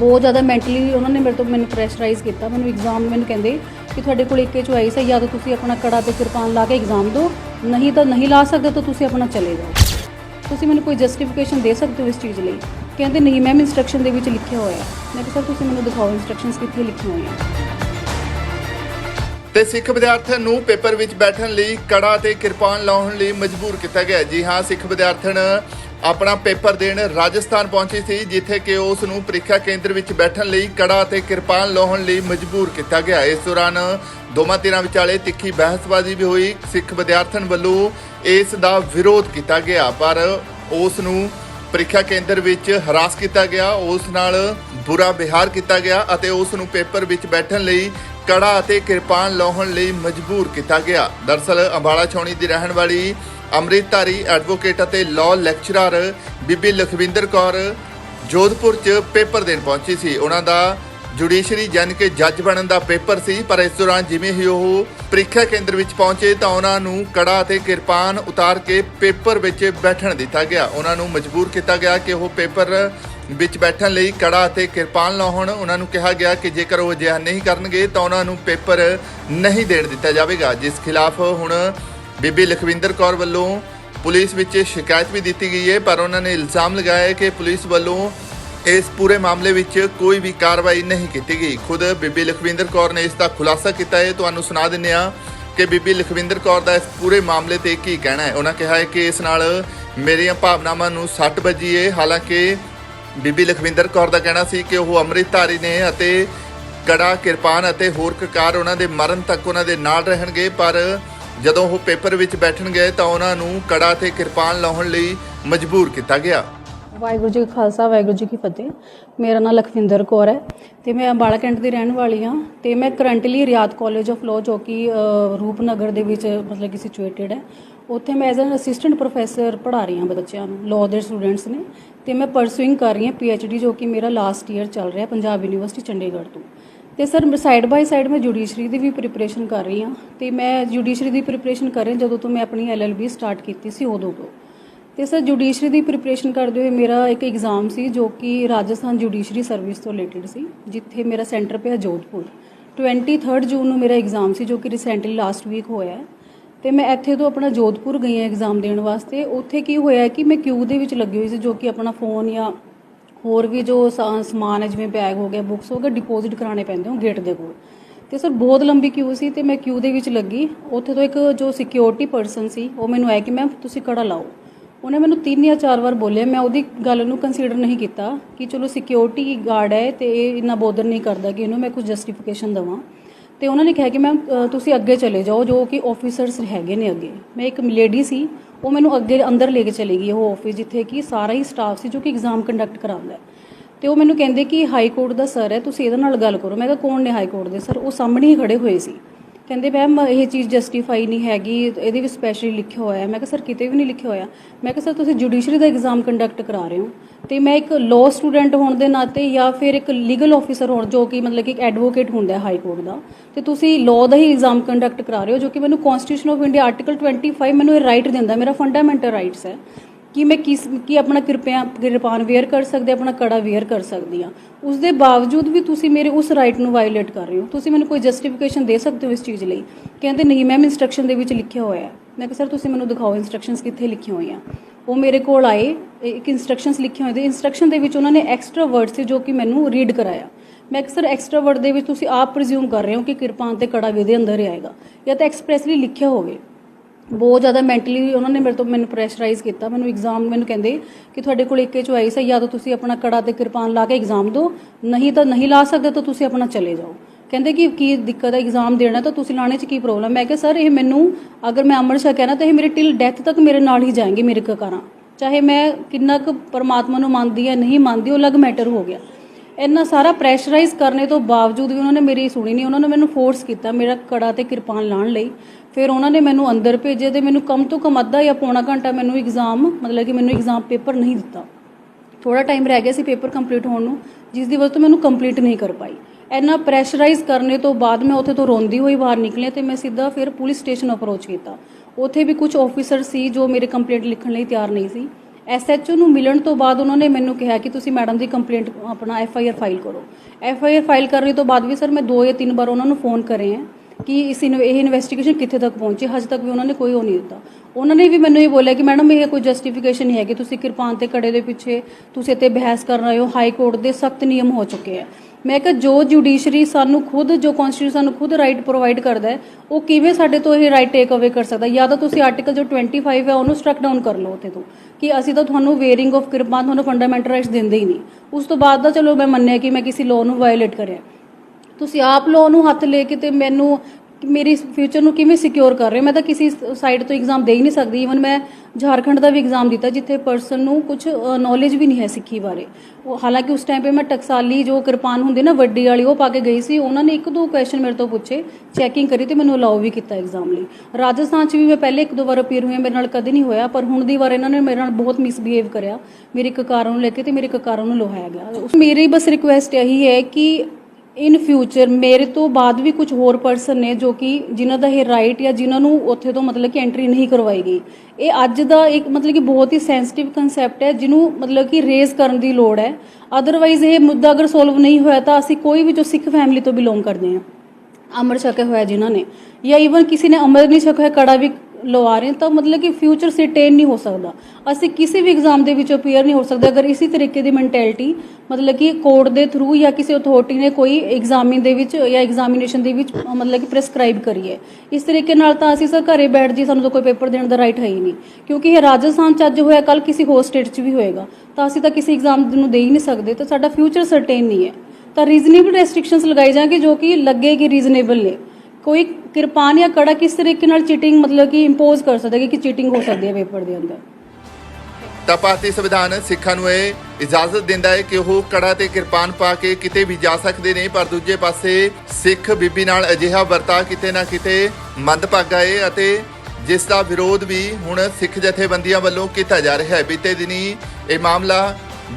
ਬਹੁਤ ਜ਼ਿਆਦਾ ਮੈਂਟਲੀ ਉਹਨਾਂ ਨੇ ਮੇਰੇ ਤੋਂ ਮੈਨੂੰ ਪ੍ਰੈਸ਼ਰਾਈਜ਼ ਕੀਤਾ, ਮੈਨੂੰ ਐਗਜ਼ਾਮ ਮੈਨੂੰ ਕਹਿੰਦੇ ਕਿ ਤੁਹਾਡੇ ਕੋਲ ਇੱਕੇ ਚੁਆਇਸ ਹੈ, ਜਾਂ ਤਾਂ ਤੁਸੀਂ ਆਪਣਾ ਕੜਾ ਤੇ ਕਿਰਪਾਨ ਲਾ ਕੇ ਐਗਜ਼ਾਮ ਦਿਓ, ਨਹੀਂ ਤਾਂ ਨਹੀਂ ਲਾ ਸਕਦੇ ਤਾਂ ਤੁਸੀਂ ਆਪਣਾ ਚਲੇ ਜਾਓ। ਤੁਸੀਂ ਮੈਨੂੰ ਕੋਈ ਜਸਟੀਫਿਕੇਸ਼ਨ ਦੇ ਸਕਦੇ ਹੋ ਇਸ ਚੀਜ਼ ਲਈ? ਕਹਿੰਦੇ, ਨਹੀਂ ਮੈਮ ਇਨਸਟਰਕਸ਼ਨ ਦੇ ਵਿੱਚ ਲਿਖਿਆ ਹੋਇਆ ਹੈ। ਮੈਂ ਕਿਹਾ, ਸਰ, ਤੁਸੀਂ ਮੈਨੂੰ ਦਿਖਾਓ ਇਨਸਟਰਕਸ਼ਨਸ ਕਿੱਥੇ ਲਿਖੀਆਂ ਹੋਈਆਂ ਤੇ ਸਿੱਖ ਵਿਦਿਆਰਥੀਆਂ ਨੂੰ ਪੇਪਰ ਵਿੱਚ ਬੈਠਣ ਲਈ ਕੜਾ ਤੇ ਕਿਰਪਾਨ ਲਾਉਣ ਲਈ ਮਜਬੂਰ ਕੀਤਾ ਗਿਆ। ਜੀ ਹਾਂ, ਸਿੱਖ ਵਿਦਿਆਰਥਣ ਆਪਣਾ ਪੇਪਰ ਦੇਣ ਰਾਜਸਥਾਨ ਪਹੁੰਚੀ ਸੀ, ਜਿੱਥੇ ਕਿ ਉਸ ਨੂੰ ਪ੍ਰੀਖਿਆ ਕੇਂਦਰ ਵਿੱਚ ਬੈਠਣ ਲਈ ਕੜਾ ਅਤੇ ਕਿਰਪਾਨ ਲਾਉਣ ਲਈ ਮਜਬੂਰ ਕੀਤਾ ਗਿਆ। ਇਸ ਦੌਰਾਨ ਦੋਵਾਂ ਧਿਰਾਂ ਵਿਚਾਲੇ ਤਿੱਖੀ ਬਹਿਸਬਾਜ਼ੀ ਵੀ ਹੋਈ। ਸਿੱਖ ਵਿਦਿਆਰਥਣ ਵੱਲੋਂ ਇਸ ਦਾ ਵਿਰੋਧ ਕੀਤਾ ਗਿਆ, ਪਰ ਉਸ ਨੂੰ ਪ੍ਰੀਖਿਆ ਕੇਂਦਰ ਵਿੱਚ ਹਰਾਸ ਕੀਤਾ ਗਿਆ, ਉਸ ਨਾਲ ਬੁਰਾ ਵਿਹਾਰ ਕੀਤਾ ਗਿਆ ਅਤੇ ਉਸ ਨੂੰ ਪੇਪਰ ਵਿੱਚ ਬੈਠਣ ਲਈ ਕੜਾ ਅਤੇ ਕਿਰਪਾਨ ਲਾਉਣ ਲਈ ਮਜਬੂਰ ਕੀਤਾ ਗਿਆ। ਦਰਸਲ ਅੰਬਾਲਾ ਛਾਉਣੀ ਦੀ ਰਹਿਣ ਵਾਲੀ ਅੰਮ੍ਰਿਤਧਾਰੀ ਐਡਵੋਕੇਟ ਅਤੇ ਲਾਅ ਲੈਕਚਰਰ ਬੀਬੀ ਲਖਵਿੰਦਰ ਕੌਰ ਜੋਧਪੁਰ 'ਚ ਪੇਪਰ ਦੇਣ ਪਹੁੰਚੀ ਸੀ। ਉਹਨਾਂ ਦਾ ਜੁਡੀਸ਼ਰੀ ਜਾਣੀ ਕਿ ਜੱਜ ਬਣਨ ਦਾ ਪੇਪਰ ਸੀ, ਪਰ ਇਸ ਦੌਰਾਨ ਜਿਵੇਂ ਹੀ ਉਹ ਪ੍ਰੀਖਿਆ ਕੇਂਦਰ ਵਿੱਚ ਪਹੁੰਚੇ ਤਾਂ ਉਹਨਾਂ ਨੂੰ ਕੜਾ ਅਤੇ ਕਿਰਪਾਨ ਉਤਾਰ ਕੇ ਪੇਪਰ ਵਿੱਚ ਬੈਠਣ ਦਿੱਤਾ ਗਿਆ। ਉਹਨਾਂ ਨੂੰ ਮਜਬੂਰ ਕੀਤਾ ਗਿਆ ਕਿ ਉਹ ਪੇਪਰ ਵਿੱਚ ਬੈਠਣ ਲਈ ਕੜਾ ਅਤੇ ਕਿਰਪਾਨ ਲਾਉਣ। ਉਹਨਾਂ ਨੂੰ ਕਿਹਾ ਗਿਆ ਕਿ ਜੇਕਰ ਉਹ ਅਜਿਹਾ ਨਹੀਂ ਕਰਨਗੇ ਤਾਂ ਉਹਨਾਂ ਨੂੰ ਪੇਪਰ ਨਹੀਂ ਦੇਣ ਦਿੱਤਾ ਜਾਵੇਗਾ, ਜਿਸ ਖਿਲਾਫ ਹੁਣ ਬੀਬੀ ਲਖਵਿੰਦਰ ਕੌਰ ਵੱਲੋਂ ਪੁਲਿਸ ਵਿੱਚ ਸ਼ਿਕਾਇਤ ਵੀ ਦਿੱਤੀ ਗਈ ਹੈ, ਪਰ ਉਹਨਾਂ ਨੇ ਇਲਜ਼ਾਮ ਲਗਾਇਆ ਹੈ ਕਿ ਪੁਲਿਸ ਵੱਲੋਂ ਇਸ ਪੂਰੇ ਮਾਮਲੇ ਵਿੱਚ ਕੋਈ ਵੀ ਕਾਰਵਾਈ ਨਹੀਂ ਕੀਤੀ ਗਈ। ਖੁਦ ਬੀਬੀ ਲਖਵਿੰਦਰ ਕੌਰ ਨੇ ਇਸ ਦਾ ਖੁਲਾਸਾ ਕੀਤਾ ਹੈ। ਤੁਹਾਨੂੰ ਸੁਣਾ ਦਿੰਦੇ ਹਾਂ ਕਿ ਬੀਬੀ ਲਖਵਿੰਦਰ ਕੌਰ ਦਾ ਇਸ ਪੂਰੇ ਮਾਮਲੇ ਤੇ ਕੀ ਕਹਿਣਾ ਹੈ। ਉਹਨਾਂ ਕਿਹਾ ਹੈ ਕਿ ਇਸ ਨਾਲ ਮੇਰੀਆਂ ਭਾਵਨਾਵਾਂ ਨੂੰ ਸੱਟ ਵੱਜੀ ਹੈ। ਹਾਲਾਂਕਿ ਬੀਬੀ ਲਖਵਿੰਦਰ ਕੌਰ ਦਾ ਕਹਿਣਾ ਸੀ ਕਿ ਉਹ ਅੰਮ੍ਰਿਤਧਾਰੀ ਨੇ ਅਤੇ ਕੜਾ ਕਿਰਪਾਨ ਅਤੇ ਹੋਰ ਕਕਾਰ ਉਹਨਾਂ ਦੇ ਮਰਨ ਤੱਕ ਉਹਨਾਂ ਦੇ ਨਾਲ ਰਹਿਣਗੇ, ਪਰ ਜਦੋਂ ਉਹ ਪੇਪਰ ਵਿੱਚ ਬੈਠਣ ਗਏ ਤਾਂ ਉਹਨਾਂ ਨੂੰ ਕੜਾ ਤੇ ਕਿਰਪਾਨ ਲਾਉਣ ਲਈ ਮਜਬੂਰ ਕੀਤਾ ਗਿਆ। ਵਾਹਿਗੁਰੂ ਜੀ ਕਾ ਖਾਲਸਾ, ਵਾਹਿਗੁਰੂ ਜੀ ਕੀ ਫਤਿਹ। ਮੇਰਾ ਨਾਮ ਲਖਵਿੰਦਰ ਕੌਰ ਹੈ ਤੇ ਮੈਂ ਅੰਬਾਲਾ ਕੈਂਟ ਦੀ ਰਹਿਣ ਵਾਲੀ ਹਾਂ ਤੇ ਮੈਂ currently Rayat college of law ਜੋ ਕਿ ਰੂਪਨਗਰ ਦੇ ਵਿੱਚ ਮਤਲਬ ਕਿ ਸਿਚੁਏਟਡ ਹੈ। ਉੱਥੇ ਮੈਂ ਐਜ਼ ਐਨ ਅਸਿਸਟੈਂਟ ਪ੍ਰੋਫੈਸਰ ਪੜ੍ਹਾ ਰਹੀ ਹਾਂ ਬੱਚਿਆਂ ਨੂੰ ਲਾਅ ਦੇ ਸਟੂਡੈਂਟਸ ਨੇ ਤੇ ਮੈਂ ਪਰਸੂਇੰਗ ਕਰ ਰਹੀ ਹਾਂ ਪੀਐਚਡੀ ਜੋ ਕਿ ਮੇਰਾ ਲਾਸਟ ਈਅਰ ਚੱਲ ਰਿਹਾ ਪੰਜਾਬ ਯੂਨੀਵਰਸਿਟੀ ਚੰਡੀਗੜ੍ਹ ਤੋਂ। ਤੇ ਸਰ ਸਾਈਡ ਬਾਈ ਸਾਈਡ ਮੈਂ ਜੁਡੀਸ਼ਰੀ ਦੀ ਵੀ ਪ੍ਰੀਪਰੇਸ਼ਨ ਕਰ ਰਹੀ ਹਾਂ ਤੇ ਮੈਂ ਜੁਡੀਸ਼ਰੀ ਦੀ ਪ੍ਰੀਪਰੇਸ਼ਨ ਕਰ ਰਹੀ ਜਦੋਂ ਤੋਂ ਮੈਂ ਆਪਣੀ ਐਲਐਲਬੀ ਸਟਾਰਟ ਕੀਤੀ ਸੀ ਉਦੋਂ ਤੋਂ। ਤੇ ਸਰ ਜੁਡੀਸ਼ਰੀ ਦੀ ਪ੍ਰੀਪਰੇਸ਼ਨ ਕਰਦੇ ਹੋਏ ਮੇਰਾ ਇੱਕ ਐਗਜ਼ਾਮ ਸੀ ਜੋ ਕਿ ਰਾਜਸਥਾਨ ਜੁਡੀਸ਼ਰੀ ਸਰਵਿਸ ਤੋਂ ਰਿਲੇਟਡ ਸੀ, ਜਿੱਥੇ ਮੇਰਾ ਸੈਂਟਰ ਪਿਆ ਜੋਧਪੁਰ। 23 ਜੂਨ ਨੂੰ ਮੇਰਾ ਐਗਜ਼ਾਮ ਸੀ ਜੋ ਕਿ ਰੀਸੈਂਟਲੀ ਲਾਸਟ ਵੀਕ ਹੋਇਆ ਹੈ। ਤੇ ਮੈਂ ਇੱਥੇ ਤੋਂ ਆਪਣਾ ਜੋਧਪੁਰ ਗਈ ਹਾਂ ਐਗਜ਼ਾਮ ਦੇਣ ਵਾਸਤੇ। ਉੱਥੇ ਕੀ ਹੋਇਆ ਕਿ ਮੈਂ ਕਿਊ ਦੇ ਵਿੱਚ ਲੱਗੀ ਹੋਈ ਸੀ ਜੋ ਕਿ ਆਪਣਾ ਫੋਨ ਜਾਂ ਹੋਰ ਵੀ ਜੋ ਸਾ- ਸਮਾਨ ਹੈ, ਜਿਵੇਂ ਬੈਗ ਹੋ ਗਿਆ ਬੁੱਕਸ ਹੋ ਗਏ ਡਿਪੋਜ਼ਿਟ ਕਰਾਣੇ ਪੈਂਦੇ ਹੋ ਗੇਟ ਦੇ ਕੋਲ। ਤੇ ਸਰ ਬਹੁਤ ਲੰਬੀ ਕਿਊ ਸੀ ਤੇ ਮੈਂ ਕਿਊ ਦੇ ਵਿੱਚ ਲੱਗੀ। ਉੱਥੇ ਤੋਂ ਇੱਕ ਜੋ ਸਿਕਿਉਰਿਟੀ ਪਰਸਨ ਸੀ, ਉਹ ਮੈਨੂੰ ਆਇਆ ਕਿ ਮੈਮ ਤੁਸੀਂ ਕੜਾ ਲਾਓ। ਉਹਨੇ ਮੈਨੂੰ ਤਿੰਨ ਜਾਂ ਚਾਰ ਵਾਰ ਬੋਲਿਆ। ਮੈਂ ਉਹਦੀ ਗੱਲ ਨੂੰ ਕੰਸੀਡਰ ਨਹੀਂ ਕੀਤਾ ਕਿ ਚਲੋ ਸਿਕਿਉਰਿਟੀ ਗਾਰਡ ਹੈ ਤੇ ਇਹ ਇੰਨਾ ਬੋਦਰ ਨਹੀਂ ਕਰਦਾ ਕਿ ਇਹਨੂੰ ਮੈਂ ਕੁਝ ਜਸਟੀਫਿਕੇਸ਼ਨ ਦਵਾਂ। ਤੇ ਉਹਨਾਂ ਨੇ ਕਿਹਾ ਕਿ ਮੈਮ ਤੁਸੀਂ ਅੱਗੇ ਚਲੇ ਜਾਓ, ਜੋ ਕਿ ਆਫੀਸਰਸ ਹੈਗੇ ਨੇ ਅੱਗੇ। ਮੈਂ ਇੱਕ ਲੇਡੀ ਸੀ ਉਹ ਮੈਨੂੰ ਅੱਗੇ ਅੰਦਰ ਲੈ ਕੇ ਚਲੀ ਗਈ ਉਹ ਆਫਿਸ ਜਿੱਥੇ ਕਿ ਸਾਰਾ ਹੀ ਸਟਾਫ ਸੀ ਜੋ ਕਿ ਐਗਜ਼ਾਮ ਕੰਡਕਟ ਕਰਾਉਂਦਾ ਹੈ। ਤੇ ਉਹ ਮੈਨੂੰ ਕਹਿੰਦੇ ਕਿ ਹਾਈ ਕੋਰਟ ਦਾ ਸਰ ਹੈ, ਤੁਸੀਂ ਇਹਦੇ ਨਾਲ ਗੱਲ ਕਰੋ। ਮੈਂ ਕਿਹਾ, ਕੌਣ ਨੇ ਹਾਈ ਕੋਰਟ ਦੇ? ਸਰ ਉਹ ਸਾਹਮਣੇ ਹੀ ਖੜੇ ਹੋਏ ਸੀ। ਕਹਿੰਦੇ, ਮੈਮ, ਇਹ ਚੀਜ਼ ਜਸਟੀਫਾਈ ਨਹੀਂ ਹੈਗੀ, ਇਹਦੇ ਵਿੱਚ ਸਪੈਸ਼ਲੀ ਲਿਖਿਆ ਹੋਇਆ ਮੈਂ ਕਿਹਾ, ਸਰ, ਕਿਤੇ ਵੀ ਨਹੀਂ ਲਿਖਿਆ ਹੋਇਆ। ਮੈਂ ਕਿਹਾ, ਸਰ, ਤੁਸੀਂ ਜੁਡੀਸ਼ਰੀ ਦਾ ਐਗਜ਼ਾਮ ਕੰਡਕਟ ਕਰਾ ਰਹੇ ਹੋ ਤੇ ਮੈਂ ਇੱਕ ਲਾਅ ਸਟੂਡੈਂਟ ਹੋਣ ਦੇ ਨਾਤੇ ਜਾਂ ਫਿਰ ਇੱਕ ਲੀਗਲ ਆਫੀਸਰ ਹੋਣ, ਜੋ ਕਿ ਮਤਲਬ ਕਿ ਇੱਕ ਐਡਵੋਕੇਟ ਹੁੰਦਾ ਹੈ ਹਾਈ ਕੋਰਟ ਦਾ, ਤੇ ਤੁਸੀਂ ਲਾਅ ਦਾ ਹੀ ਐਗਜ਼ਾਮ ਕੰਡਕਟ ਕਰਾ ਰਹੇ ਹੋ, ਜੋ ਕਿ ਮੈਨੂੰ ਕਨਸਟੀਟਿਊਸ਼ਨ ਆਫ ਇੰਡੀਆ ਆਰਟੀਕਲ 25 ਮੈਨੂੰ ਇਹ ਰਾਈਟ ਦਿੰਦਾ ਮੇਰਾ ਫੰਡਾਮੈਂਟਲ ਰਾਈਟਸ ਹੈ। ਕਿ ਮੈਂ ਕਿਸ ਕੀ ਆਪਣਾ ਕਿਰਪਾ ਕਿਰਪਾਨ ਵੇਅਰ ਕਰ ਸਕਦੇ ਆਪਣਾ ਕੜਾ ਵੇਅਰ ਕਰ ਸਕਦੀ ਹਾਂ। ਉਸ ਦੇ ਬਾਵਜੂਦ ਵੀ ਤੁਸੀਂ ਮੇਰੇ ਉਸ ਰਾਈਟ ਨੂੰ ਵਾਇਓਲੇਟ ਕਰ ਰਹੇ ਹੋ। ਤੁਸੀਂ ਮੈਨੂੰ ਕੋਈ ਜਸਟੀਫਿਕੇਸ਼ਨ ਦੇ ਸਕਦੇ ਹੋ ਇਸ ਚੀਜ਼ ਲਈ? ਕਹਿੰਦੇ ਨਹੀਂ ਮੈਮ ਇਨਸਟਰਕਸ਼ਨ ਦੇ ਵਿੱਚ ਲਿਖਿਆ ਹੋਇਆ ਹੈ। ਮੈਂ ਕਿਹਾ ਸਰ ਤੁਸੀਂ ਮੈਨੂੰ ਦਿਖਾਓ ਇਨਸਟਰਕਸ਼ਨਸ ਕਿੱਥੇ ਲਿਖੀਆਂ ਹੋਈਆਂ? ਉਹ ਮੇਰੇ ਕੋਲ ਆਏ ਇੱਕ ਇਨਸਟਰਕਸ਼ਨਸ ਲਿਖੀਆਂ ਹੋਏ ਦੇ ਇਨਸਟਰਕਸ਼ਨ ਦੇ ਵਿੱਚ ਉਹਨਾਂ ਨੇ ਐਕਸਟਰਾ ਵਰਡ ਸੀ ਜੋ ਕਿ ਮੈਨੂੰ ਰੀਡ ਕਰਾਇਆ। ਮੈਂ ਕਿਹਾ ਸਰ ਐਕਸਟਰਾ ਵਰਡ ਦੇ ਵਿੱਚ ਤੁਸੀਂ ਆਪ ਪ੍ਰੀਜ਼ਿਊਮ ਕਰ ਰਹੇ ਹੋ ਕਿ ਕਿਰਪਾਨ ਤੇ ਕੜਾ ਵੀ ਇਹਦੇ ਅੰਦਰ ਹੀ ਆਏਗਾ। ਜਾਂ ਤਾਂ ਐਕਸਪ੍ਰੈਸਲੀ ਲਿਖਿਆ ਹੋਵੇ। ਬਹੁਤ ਜ਼ਿਆਦਾ ਮੈਂਟਲੀ ਉਹਨਾਂ ਨੇ ਮੇਰੇ ਤੋਂ ਮੈਨੂੰ ਪ੍ਰੈਸ਼ਰਾਈਜ਼ ਕੀਤਾ, ਮੈਨੂੰ ਐਗਜ਼ਾਮ ਮੈਨੂੰ ਕਹਿੰਦੇ ਕਿ ਤੁਹਾਡੇ ਕੋਲ ਇੱਕੇ ਚੁਆਇਸ ਹੈ ਜਾਂ ਤਾਂ ਤੁਸੀਂ ਆਪਣਾ ਕੜਾ ਤੇ ਕਿਰਪਾਨ ਲਾ ਕੇ ਐਗਜ਼ਾਮ ਦਿਓ, ਨਹੀਂ ਤਾਂ ਨਹੀਂ ਲਾ ਸਕਦੇ ਤਾਂ ਤੁਸੀਂ ਆਪਣਾ ਚਲੇ ਜਾਓ। ਕਹਿੰਦੇ ਕਿ ਕੀ ਦਿੱਕਤ ਹੈ ਐਗਜ਼ਾਮ ਦੇਣਾ, ਤਾਂ ਤੁਸੀਂ ਲਾਣੇ 'ਚ ਕੀ ਪ੍ਰੋਬਲਮ ਮੈਂ ਕਿਹਾ, ਸਰ, ਇਹ ਮੈਨੂੰ, ਅਗਰ ਮੈਂ ਅੰਮ੍ਰਿਤਸਰ ਕਹਿਣਾ ਤਾਂ ਇਹ ਮੇਰੇ ਟਿਲ ਡੈਥ ਤੱਕ ਮੇਰੇ ਨਾਲ ਹੀ ਜਾਣਗੇ ਮੇਰੇ ਕਕਾਰਾਂ। ਚਾਹੇ ਮੈਂ ਕਿੰਨਾ ਕੁ ਪਰਮਾਤਮਾ ਨੂੰ ਮੰਨਦੀ ਹੈ ਨਹੀਂ ਮੰਨਦੀ, ਉਹ ਅਲੱਗ ਮੈਟਰ ਹੋ ਗਿਆ। ਇੰਨਾ ਸਾਰਾ ਪ੍ਰੈਸ਼ਰਾਈਜ਼ ਕਰਨੇ ਤੋਂ ਬਾਵਜੂਦ ਵੀ ਉਹਨਾਂ ਨੇ ਮੇਰੀ ਸੁਣੀ ਨਹੀਂ, ਉਹਨਾਂ ਨੇ ਮੈਨੂੰ ਫੋਰਸ ਕੀਤਾ ਮੇਰਾ ਕੜਾ ਤੇ ਕਿਰਪਾਨ ਲਾਣ ਲਈ। ਫਿਰ ਉਹਨਾਂ ਨੇ ਮੈਨੂੰ ਅੰਦਰ ਭੇਜਿਆ ਤੇ ਮੈਨੂੰ ਕਮ ਤੋਂ ਕਮ ਅੱਧਾ ਜਾਂ ਪੌਣਾ ਘੰਟਾ ਮੈਨੂੰ ਐਗਜ਼ਾਮ ਮਤਲਬ ਕਿ ਮੈਨੂੰ ਐਗਜ਼ਾਮ ਪੇਪਰ ਨਹੀਂ ਦਿੱਤਾ। ਥੋੜਾ ਟਾਈਮ ਰਹਿ ਗਿਆ ਸੀ ਪੇਪਰ ਕੰਪਲੀਟ ਹੋਣ ਨੂੰ, ਜਿਸ ਦੀ ਵਜ੍ਹਾ ਤੋਂ ਮੈਨੂੰ ਕੰਪਲੀਟ ਨਹੀਂ ਕਰ ਪਾਈ। ਇੰਨਾ ਪ੍ਰੈਸ਼ਰਾਈਜ਼ ਕਰਨੇ ਤੋਂ ਬਾਅਦ ਮੈਂ ਉੱਥੇ ਤੋਂ ਰੋਂਦੀ ਹੋਈ ਬਾਹਰ ਨਿਕਲਿਆ ਤੇ ਮੈਂ ਸਿੱਧਾ ਫਿਰ ਪੁਲਿਸ ਸਟੇਸ਼ਨ ਅਪਰੋਚ ਕੀਤਾ। ਉੱਥੇ ਵੀ ਕੁਝ ਆਫੀਸਰ ਸੀ ਜੋ ਮੇਰੇ ਕੰਪਲੇਂਟ ਲਿਖਣ ਲਈ ਤਿਆਰ ਨਹੀਂ ਸੀ। ਐਸਐਚਓ ਨੂੰ ਮਿਲਣ ਤੋਂ ਬਾਅਦ ਉਹਨਾਂ ਨੇ ਮੈਨੂੰ ਕਿਹਾ ਕਿ ਤੁਸੀਂ ਮੈਡਮ ਦੀ ਕੰਪਲੇਂਟ ਆਪਣਾ ਐਫਆਈਆਰ ਫਾਈਲ ਕਰੋ। ਐਫਆਈਆਰ ਫਾਈਲ ਕਰਨ ਤੋਂ ਬਾਅਦ ਵੀ ਸਰ ਮੈਂ ਦੋ ਜਾਂ ਤਿੰਨ ਵਾਰ ਉਹਨਾਂ ਨੂੰ ਫੋਨ ਕਰੇ ਹੈ। ਕਿ ਇਸ ਇਨ- ਇਹ ਇਨਵੈਸਟੀਗੇਸ਼ਨ ਕਿੱਥੇ ਤੱਕ ਪਹੁੰਚੀ, ਹਜੇ ਤੱਕ ਵੀ ਉਹਨਾਂ ਨੇ ਕੋਈ ਉਹ ਨਹੀਂ ਦਿੱਤਾ। ਉਹਨਾਂ ਨੇ ਵੀ ਮੈਨੂੰ ਇਹ ਬੋਲਿਆ ਕਿ ਮੈਡਮ, ਇਹ ਕੋਈ ਜਸਟੀਫਿਕੇਸ਼ਨ ਨਹੀਂ ਹੈ ਕਿ ਤੁਸੀਂ ਕਿਰਪਾਨ ਤੇ ਕੜੇ ਦੇ ਪਿੱਛੇ ਤੁਸੀਂ ਇੱਥੇ ਬਹਿਸ ਕਰ ਰਹੇ ਹੋ ਹਾਈ ਕੋਰਟ ਦੇ ਸਖਤ ਨਿਯਮ ਹੋ ਚੁੱਕੇ ਹੈ ਮੈਂ ਕਿਹਾ, ਜੋ ਜੁਡੀਸ਼ਰੀ ਸਾਨੂੰ ਖੁਦ, ਜੋ ਕਨਸਟੀਟਿਊਸ਼ਨ ਸਾਨੂੰ ਖੁਦ ਰਾਈਟ ਪ੍ਰੋਵਾਈਡ ਕਰਦਾ ਹੈ, ਉਹ ਕਿਵੇਂ ਸਾਡੇ ਤੋਂ ਇਹ ਰਾਈਟ ਟੇਕ ਅਵੇ ਕਰ ਸਕਦਾ? ਜਾਂ ਤਾਂ ਤੁਸੀਂ ਆਰਟੀਕਲ ਜੋ 25 ਹੈ, ਉਹਨੂੰ ਸਟਰਕ ਡਾਊਨ ਕਰ ਲਓ ਉੱਥੇ ਤੋਂ, ਕਿ ਅਸੀਂ ਤਾਂ ਤੁਹਾਨੂੰ ਵੇਅਰਿੰਗ ਆਫ ਕਿਰਪਾਨ, ਤੁਹਾਨੂੰ ਫੰਡਾਮੈਂਟਲ ਰਾਈਟਸ ਦਿੰਦੇ ਹੀ ਨਹੀਂ। ਉਸ ਤੋਂ ਬਾਅਦ ਦਾ ਚਲੋ ਮੈਂ ਮੰਨਿਆ ਕਿ ਮੈਂ ਕਿਸੇ ਲਾਅ ਨੂੰ ਵਾਇਓਲੇਟ ਕਰਿਆ। ਤੁਸੀਂ ਆਪ ਲਾਅ ਨੂੰ ਹੱਥ ਲੈ ਕੇ ਤੇ ਮੈਨੂੰ ਮੇਰੀ ਫਿਊਚਰ ਨੂੰ ਕਿਵੇਂ ਸਿਕਿਉਰ ਕਰ ਰਹੇ ਹੋ? ਮੈਂ ਤਾਂ ਕਿਸੇ ਸਾਈਡ ਤੋਂ ਐਗਜ਼ਾਮ ਦੇ ਹੀ ਨਹੀਂ ਸਕਦੀ। ਇਵਨ ਮੈਂ ਝਾਰਖੰਡ ਦਾ ਵੀ ਐਗਜ਼ਾਮ ਦਿੱਤਾ ਜਿੱਥੇ ਪਰਸਨ ਨੂੰ ਕੁਝ ਨੌਲੇਜ ਵੀ ਨਹੀਂ ਹੈ ਸਿੱਖੀ ਬਾਰੇ। ਉਹ ਹਾਲਾਂਕਿ ਉਸ ਟਾਈਮ 'ਤੇ ਮੈਂ ਟਕਸਾਲੀ ਜੋ ਕਿਰਪਾਨ ਹੁੰਦੀ ਨਾ, ਵੱਡੀ ਵਾਲੀ ਉਹ ਪਾ ਕੇ ਗਈ ਸੀ। ਉਹਨਾਂ ਨੇ ਇੱਕ ਦੋ ਕੁਐਸਚਨ ਮੇਰੇ ਤੋਂ ਪੁੱਛੇ ਚੈਕਿੰਗ ਕਰੀ ਤੇ ਮੈਨੂੰ ਅਲਾਉ ਵੀ ਕੀਤਾ ਐਗਜ਼ਾਮ ਲਈ। ਰਾਜਸਥਾਨ 'ਚ ਵੀ ਮੈਂ ਪਹਿਲੇ ਇੱਕ ਦੋ ਵਾਰ ਅਪੀਅਰ ਹੋਇਆ ਮੇਰੇ ਨਾਲ ਕਦੇ ਨਹੀਂ ਹੋਇਆ, ਪਰ ਹੁਣ ਦੀ ਵਾਰ ਇਹਨਾਂ ਨੇ ਮੇਰੇ ਨਾਲ ਬਹੁਤ ਮਿਸਬੀਹੇਵ ਕਰਿਆ। ਮੇਰੇ ਇੱਕ ਕਾਰਨ ਨੂੰ ਲੈ ਕੇ ਤੇ ਮੇਰੇ ਇੱਕ ਕਾਰਨ ਨੂੰ ਲੋਹਾਇਆ ਗਿਆ। ਉਸ- ਮੇਰੀ ਬਸ ਰਿਕੁਐਸਟ ਇਹੀ ਹੈ ਕਿ ਇਨ ਫਿਊਚਰ ਮੇਰੇ ਤੋਂ ਬਾਅਦ ਵੀ ਕੁਝ ਹੋਰ ਪਰਸਨ ਨੇ ਜੋ ਕਿ ਜਿਨ੍ਹਾਂ ਦਾ ਇਹ ਰਾਈਟ ਜਾਂ ਜਿਨ੍ਹਾਂ ਨੂੰ ਉੱਥੇ ਤੋਂ ਮਤਲਬ ਕਿ ਐਂਟਰੀ ਨਹੀਂ ਕਰਵਾਈ ਗਈ ਇਹ ਅੱਜ ਦਾ ਇੱਕ ਮਤਲਬ ਕਿ ਬਹੁਤ ਹੀ ਸੈਂਸਿਟਿਵ ਕਨਸੈਪਟ ਹੈ, ਜਿਹਨੂੰ ਮਤਲਬ ਕਿ ਰੇਜ਼ ਕਰਨ ਦੀ ਲੋੜ ਹੈ। ਅਦਰਵਾਈਜ਼ ਇਹ ਮੁੱਦਾ ਅਗਰ ਸੋਲਵ ਨਹੀਂ ਹੋਇਆ ਤਾਂ ਅਸੀਂ ਕੋਈ ਵੀ ਜੋ ਸਿੱਖ ਫੈਮਿਲੀ ਤੋਂ ਬਿਲੋਂਗ ਕਰਦੇ ਹਾਂ। ਅੰਮ੍ਰਿਤ ਛਕਿਆ ਹੋਇਆ ਜਿਨ੍ਹਾਂ ਨੇ, ਜਾਂ ਈਵਨ ਕਿਸੇ ਨੇ ਅੰਮ੍ਰਿਤ ਨਹੀਂ ਛਕਿਆ ਹੋਇਆ, ਕੜਾ ਵੀ ਲਵਾ ਰਹੇ ਤਾਂ ਮਤਲਬ ਕਿ ਫਿਊਚਰ ਸਿਟੇਨ ਨਹੀਂ ਹੋ ਸਕਦਾ। ਅਸੀਂ ਕਿਸੇ ਵੀ ਐਗਜ਼ਾਮ ਦੇ ਵਿੱਚ ਅਪੀਅਰ ਨਹੀਂ ਹੋ ਸਕਦੇ। ਅਗਰ ਇਸੇ ਤਰੀਕੇ ਦੀ ਮੈਂਟੈਲਿਟੀ ਮਤਲਬ ਕਿ ਕੋਰਟ ਦੇ ਥਰੂ ਜਾਂ ਕਿਸੇ ਅਥਾਰਟੀ ਨੇ ਕੋਈ ਐਗਜ਼ਾਮਿੰਗ ਦੇ ਵਿੱਚ ਜਾਂ ਐਗਜ਼ਾਮੀਨੇਸ਼ਨ ਦੇ ਵਿੱਚ ਮਤਲਬ ਕਿ ਪ੍ਰੈਸਕ੍ਰਾਈਬ ਕਰੀਏ ਇਸ ਤਰੀਕੇ ਨਾਲ ਤਾਂ ਅਸੀਂ ਸਰ ਘਰੇ ਬੈਠ ਜੀ ਸਾਨੂੰ ਤਾਂ ਕੋਈ ਪੇਪਰ ਦੇਣ ਦਾ ਰਾਈਟ ਹੈ ਹੀ ਨਹੀਂ। ਕਿਉਂਕਿ ਇਹ ਰਾਜਸਥਾਨ ਚ ਅੱਜ ਹੋਇਆ ਕੱਲ ਕਿਸੇ ਹੋਰ ਸਟੇਟ 'ਚ ਵੀ ਹੋਏਗਾ। ਤਾਂ ਅਸੀਂ ਤਾਂ ਕਿਸੇ ਐਗਜ਼ਾਮ ਨੂੰ ਦੇ ਹੀ ਨਹੀਂ ਸਕਦੇ, ਤਾਂ ਸਾਡਾ ਫਿਊਚਰ ਸਰਟੇਨ ਨਹੀਂ ਹੈ। ਤਾਂ ਰੀਜ਼ਨੇਬਲ ਰੈਸਟ੍ਰਿਕਸ਼ਨਸ ਲਗਾਈ ਜਾਣਗੇ ਜੋ ਕਿ ਲੱਗੇ ਕਿ ਰੀਜ਼ਨੇਬਲ ਨੇ। ਕੋਈ ਕਿਰਪਾਨ ਜਾਂ ਕੜਾ ਕਿਸ ਤਰੀਕੇ ਨਾਲ ਚੀਟਿੰਗ ਮਤਲਬ ਕਿ ਇੰਪੋਜ਼ ਕਰ ਸਕਦਾ ਕਿ ਚੀਟਿੰਗ ਹੋ ਸਕਦੀ ਹੈ ਪੇਪਰ ਦੇ ਅੰਦਰ? ਤਾਂ ਭਾਰਤੀ ਸੰਵਿਧਾਨ ਸਿੱਖਾਂ ਨੂੰ ਇਹ ਇਜਾਜ਼ਤ ਦਿੰਦਾ ਹੈ ਕਿ ਉਹ ਕੜਾ ਤੇ ਕਿਰਪਾਨ ਪਾ ਕੇ ਕਿਤੇ ਵੀ ਜਾ ਸਕਦੇ ਨੇ, ਪਰ ਦੂਜੇ ਪਾਸੇ ਸਿੱਖ ਬੀਬੀ ਨਾਲ ਅਜਿਹਾ ਵਰਤਾ ਕਿਤੇ ਨਾ ਕਿਤੇ ਮੰਦਭਾਗਾ ਹੈ ਅਤੇ ਜਿਸ ਦਾ ਵਿਰੋਧ ਵੀ ਹੁਣ ਸਿੱਖ ਜਥੇਬੰਦੀਆਂ ਵੱਲੋਂ ਕੀਤਾ ਜਾ ਰਿਹਾ ਹੈ। ਬੀਤੇ ਦਿਨੀ ਇਹ ਮਾਮਲਾ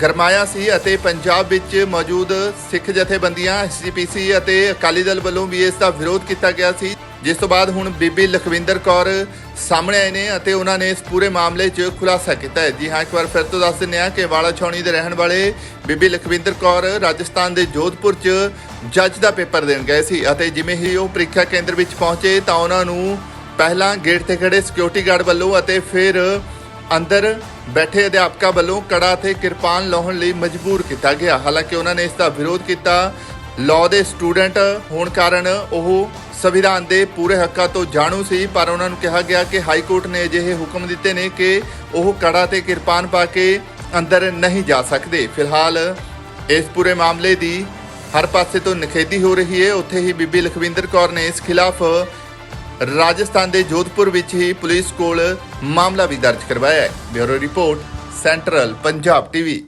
ਗਰਮਾਇਆ ਸੀ ਅਤੇ ਪੰਜਾਬ ਵਿੱਚ ਮੌਜੂਦ ਸਿੱਖ ਜਥੇਬੰਦੀਆਂ ਐਸਜੀਪੀਸੀ ਅਤੇ ਅਕਾਲੀ ਦਲ ਵੱਲੋਂ ਵੀ ਇਸ ਦਾ ਵਿਰੋਧ ਕੀਤਾ ਗਿਆ ਸੀ। ਜਿਸ ਤੋਂ ਬਾਅਦ ਹੁਣ ਬੀਬੀ ਲਖਵਿੰਦਰ ਕੌਰ ਸਾਹਮਣੇ ਆਏ ਨੇ ਅਤੇ ਉਹਨਾਂ ਨੇ ਇਸ ਪੂਰੇ ਮਾਮਲੇ 'ਚ ਖੁਲਾਸਾ ਕੀਤਾ ਹੈ। ਜੀ ਹਾਂ, ਇੱਕ ਵਾਰ ਫਿਰ ਤੋਂ ਦੱਸ ਦਿੰਦੇ ਹਾਂ ਕਿ ਵਾਲਾ ਛਾਉਣੀ ਦੇ ਰਹਿਣ ਵਾਲੇ ਬੀਬੀ ਲਖਵਿੰਦਰ ਕੌਰ ਰਾਜਸਥਾਨ ਦੇ ਜੋਧਪੁਰ 'ਚ ਜੱਜ ਦਾ ਪੇਪਰ ਦੇਣ ਗਏ ਸੀ ਅਤੇ ਜਿਵੇਂ ਹੀ ਉਹ ਪ੍ਰੀਖਿਆ ਕੇਂਦਰ ਵਿੱਚ ਪਹੁੰਚੇ ਤਾਂ ਉਹਨਾਂ ਨੂੰ ਪਹਿਲਾਂ ਗੇਟ ਤੇ ਖੜੇ ਸਿਕਿਉਰਿਟੀ ਗਾਰਡ ਵੱਲੋਂ ਅਤੇ ਫਿਰ ਅੰਦਰ ਬੈਠੇ ਅਧਿਆਪਕਾਂ ਵੱਲੋਂ ਕੜਾ ਤੇ ਕਿਰਪਾਨ ਲਾਉਣ ਲਈ ਮਜਬੂਰ ਕੀਤਾ ਗਿਆ। ਹਾਲਾਂਕਿ ਉਹਨਾਂ ਨੇ ਇਸ ਦਾ ਵਿਰੋਧ ਕੀਤਾ। ਲਾਅ ਦੇ ਸਟੂਡੈਂਟ ਹੋਣ ਕਾਰਨ ਉਹ ਸੰਵਿਧਾਨ ਦੇ ਪੂਰੇ ਹੱਕਾਂ ਤੋਂ ਜਾਣੂ ਸੀ, ਪਰ ਉਹਨਾਂ ਨੂੰ ਕਿਹਾ ਗਿਆ ਕਿ ਹਾਈ ਕੋਰਟ ਨੇ ਅਜਿਹੇ ਹੁਕਮ ਦਿੱਤੇ ਨੇ ਕਿ ਉਹ ਕੜਾ ਤੇ ਕਿਰਪਾਨ ਪਾ ਕੇ ਅੰਦਰ ਨਹੀਂ ਜਾ ਸਕਦੇ। ਫਿਲਹਾਲ ਇਸ ਪੂਰੇ ਮਾਮਲੇ ਦੀ ਹਰ ਪਾਸੇ ਤੋਂ ਨਿਖੇਧੀ ਹੋ ਰਹੀ ਹੈ। ਉੱਥੇ ਹੀ ਬੀਬੀ ਲਖਵਿੰਦਰ ਕੌਰ ਨੇ ਇਸ ਖਿਲਾਫ ਰਾਜਸਥਾਨ ਦੇ ਜੋਧਪੁਰ ਵਿੱਚ ਹੀ ਪੁਲਿਸ ਕੋਲ ਮਾਮਲਾ ਵੀ ਦਰਜ ਕਰਵਾਇਆ ਹੈ। Bureau report, central Punjab TV.